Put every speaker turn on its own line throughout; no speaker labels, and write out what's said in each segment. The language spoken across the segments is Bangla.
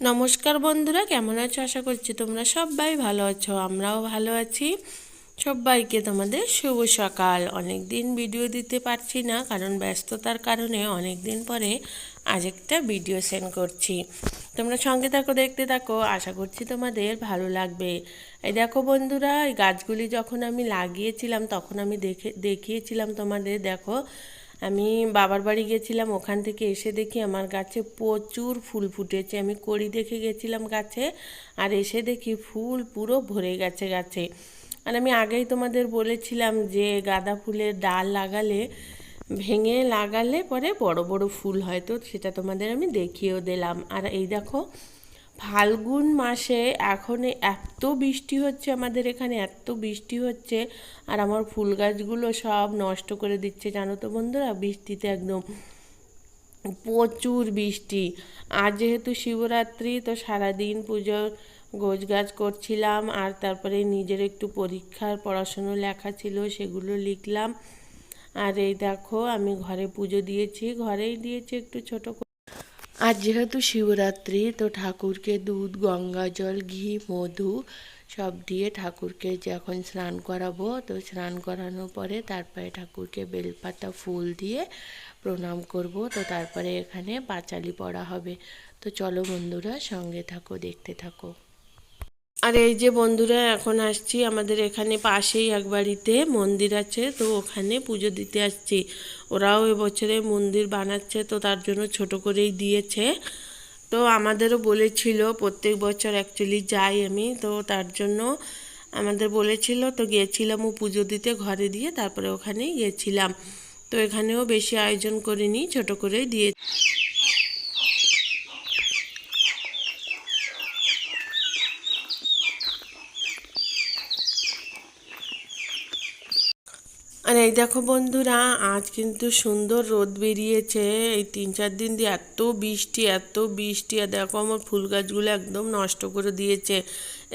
নমস্কার বন্ধুরা, কেমন আছো? আশা করছি তোমরা সবাই ভালো আছো, আমরাও ভালো আছি। সবাইকে তোমাদের শুভ সকাল। অনেক দিন ভিডিও দিতে পারছি না, কারণ ব্যস্ততার কারণে অনেক দিন পরে আজ একটা ভিডিও সেন্ড করছি। তোমরা সঙ্গে থাকো, দেখতে থাকো। আশা করছি তোমাদের ভালো লাগবে। এই দেখো বন্ধুরা, এই গাছগুলি যখন আমি লাগিয়েছিলাম, তখন আমি দেখে, দেখিয়েছিলাম তোমাদের, দেখো। আমি বাবার বাড়ি গেছিলাম, ওখান থেকে এসে দেখি আমার গাছে প্রচুর ফুল ফুটেছে। আমি কড়ি দেখে গেছিলাম গাছে আর এসে দেখি ফুল পুরো ভরে গেছে গাছে। আর আমি আগেই তোমাদের বলেছিলাম যে গাঁদা ফুলের ডাল লাগালে, ভেঙে লাগালে পরে বড় বড় ফুল হয়, তো সেটা তোমাদের আমি দেখিয়েও দিলাম। আর এই দেখো ফাল্গুন মাসে এখন এত বৃষ্টি হচ্ছে আমাদের এখানে, এত বৃষ্টি হচ্ছে আর আমার ফুল গাছগুলো সব নষ্ট করে দিচ্ছে, জানো তো বন্ধুরা? বৃষ্টিতে একদম প্রচুর বৃষ্টি। আর যেহেতু শিবরাত্রি, তো সারাদিন পুজোর গোছ গাছ করছিলাম আর তারপরে নিজের একটু পরীক্ষার পড়াশুনো লেখা ছিল, সেগুলো লিখলাম। আর এই দেখো, আমি ঘরে পুজো দিয়েছি, ঘরেই দিয়েছি একটু ছোট আর যেহেতু শিবরাত্রি, তো ঠাকুরকে দুধ, গঙ্গা জল, ঘি, মধু সব দিয়ে ঠাকুরকে যখন স্নান করাবো, তো স্নান করানোর পরে তারপরে ঠাকুরকে বেলপাতা, ফুল দিয়ে প্রণাম করব। তো তারপরে এখানে পাঁচালি পড়া হবে। তো চলো বন্ধুরা সঙ্গে থাকো, দেখতে থাকো। আর এই যে বন্ধুরা, এখন আসছি আমাদের এখানে পাশেই এক বাড়িতে, মন্দির আছে, তো ওখানে পুজো দিতে আসছি। ওরাও এবছরে মন্দির বানাচ্ছে, তো তার জন্য ছোট করেই দিয়েছে। তো আমাদেরও বলেছিল, প্রত্যেক বছর অ্যাকচুয়ালি যাই আমি, তো তার জন্য আমাদের বলেছিল, তো গিয়েছিলাম ও পুজো দিতে ঘরে দিয়ে, তারপরে ওখানেই গেছিলাম তো এখানেও বেশি আয়োজন করিনি, ছোট করেই দিয়ে আর এই দেখো বন্ধুরা, আজ কিন্তু সুন্দর রোদ বেরিয়েছে। এই তিন চার দিন দিয়ে এত বৃষ্টি এত বৃষ্টি, আর দেখো আমার ফুল গাছগুলো একদম নষ্ট করে দিয়েছে।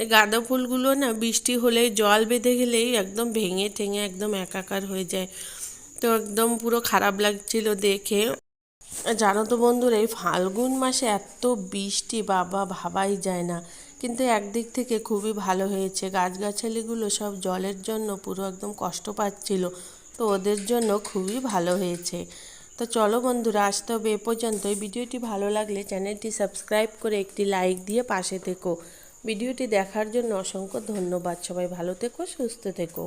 এই গাঁদা ফুলগুলো না বৃষ্টি হলেই, জল বেঁধে গেলেই একদম ভেঙে ঠেঙে একদম একাকার হয়ে যায়। তো একদম পুরো খারাপ লাগছিল দেখে। জানো তো বন্ধুরা, এই ফাল্গুন মাসে এত বৃষ্টি, বাবা ভাবাই যায় না। কিন্তু একদিক থেকে খুবই ভালো হয়েছে। গাছগাছালিগুলো সব জলের জন্য পুরো একদম কষ্ট পাচ্ছিল, তো ওদের জন্য খুবই ভালো হয়েছে। তো চলো বন্ধুরা আসতে হবে এ পর্যন্ত এই ভিডিওটি ভালো লাগলে চ্যানেলটি সাবস্ক্রাইব করে একটি লাইক দিয়ে পাশে থেকো। ভিডিওটি দেখার জন্য অসংখ্য ধন্যবাদ। সবাই ভালো থেকো, সুস্থ থেকো।